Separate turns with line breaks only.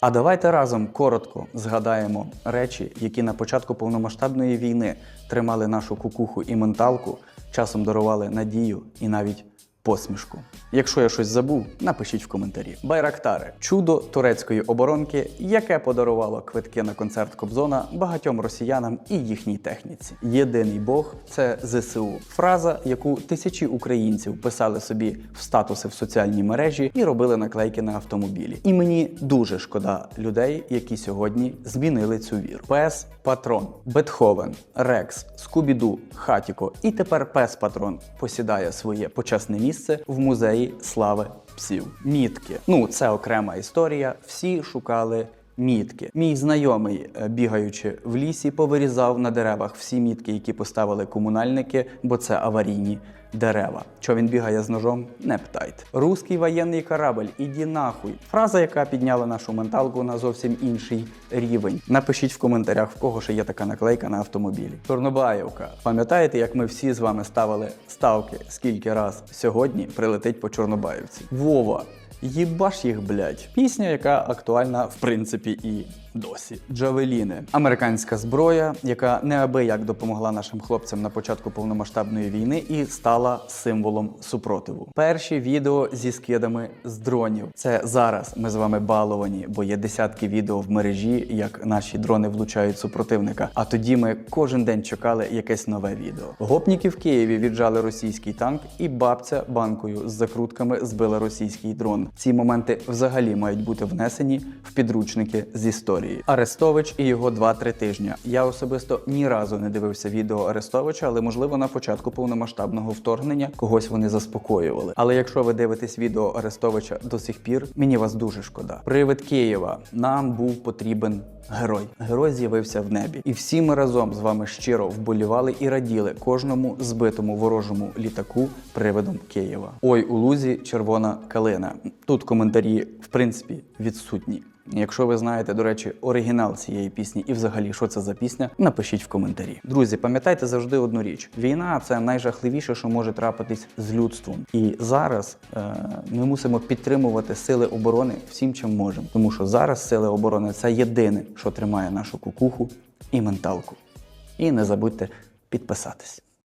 А давайте разом коротко згадаємо речі, які на початку повномасштабної війни тримали нашу кукуху і менталку, часом дарували надію і навіть посмішку. Якщо я щось забув, напишіть в коментарі. Байрактари чудо турецької оборонки, яке подарувало квитки на концерт Кобзона багатьом росіянам і їхній техніці. Єдиний Бог це ЗСУ. Фраза, яку тисячі українців писали собі в статуси в соціальній мережі і робили наклейки на автомобілі. І мені дуже шкода людей, які сьогодні змінили цю віру. Пес Патрон, Бетховен, Рекс, Скубіду, Хатіко і тепер пес Патрон посідає своє почесне місце в музеї слави псів. Мітки. Ну, це окрема історія. Всі шукали. Мітки. Мій знайомий, е, бігаючи в лісі, повирізав на деревах всі мітки, які поставили комунальники, бо це аварійні дерева. Що він бігає з ножом, не питайте. Руський воєнний корабль, іді нахуй. Фраза, яка підняла нашу менталку на зовсім інший рівень. Напишіть в коментарях, в кого ще є така наклейка на автомобілі. Чорнобаївка. Пам'ятаєте, як ми всі з вами ставили ставки, скільки раз сьогодні прилетить по Чорнобаївці? Вова. Їбаш їх, блядь. Пісня, яка актуальна в принципі і досі. Джавеліни, американська зброя, яка неабияк допомогла нашим хлопцям на початку повномасштабної війни і стала символом супротиву. Перші відео зі скидами з дронів. Це зараз ми з вами баловані, бо є десятки відео в мережі, як наші дрони влучають супротивника. А тоді ми кожен день чекали якесь нове відео. Гопніки в Києві віджали російський танк, і бабця банкою з закрутками збила російський дрон. Ці моменти взагалі мають бути внесені в підручники з історії. Арестович і його 2-3 тижні. Я особисто ні разу не дивився відео Арестовича, але можливо на початку повномасштабного вторгнення когось вони заспокоювали. Але якщо ви дивитесь відео Арестовича до сих пір, мені вас дуже шкода. Привид Києва нам був потрібен. Герой, герой з'явився в небі, і всі ми разом з вами щиро вболівали і раділи кожному збитому ворожому літаку привидом Києва. Ой, у лузі червона калина. Тут коментарі в принципі відсутні. Якщо ви знаєте, до речі, оригінал цієї пісні і взагалі, що це за пісня, напишіть в коментарі. Друзі, пам'ятайте завжди одну річ: війна це найжахливіше, що може трапитись з людством. І зараз е, ми мусимо підтримувати сили оборони всім, чим можемо. Тому що зараз сили оборони це єдине, що тримає нашу кукуху і менталку. І не забудьте підписатись.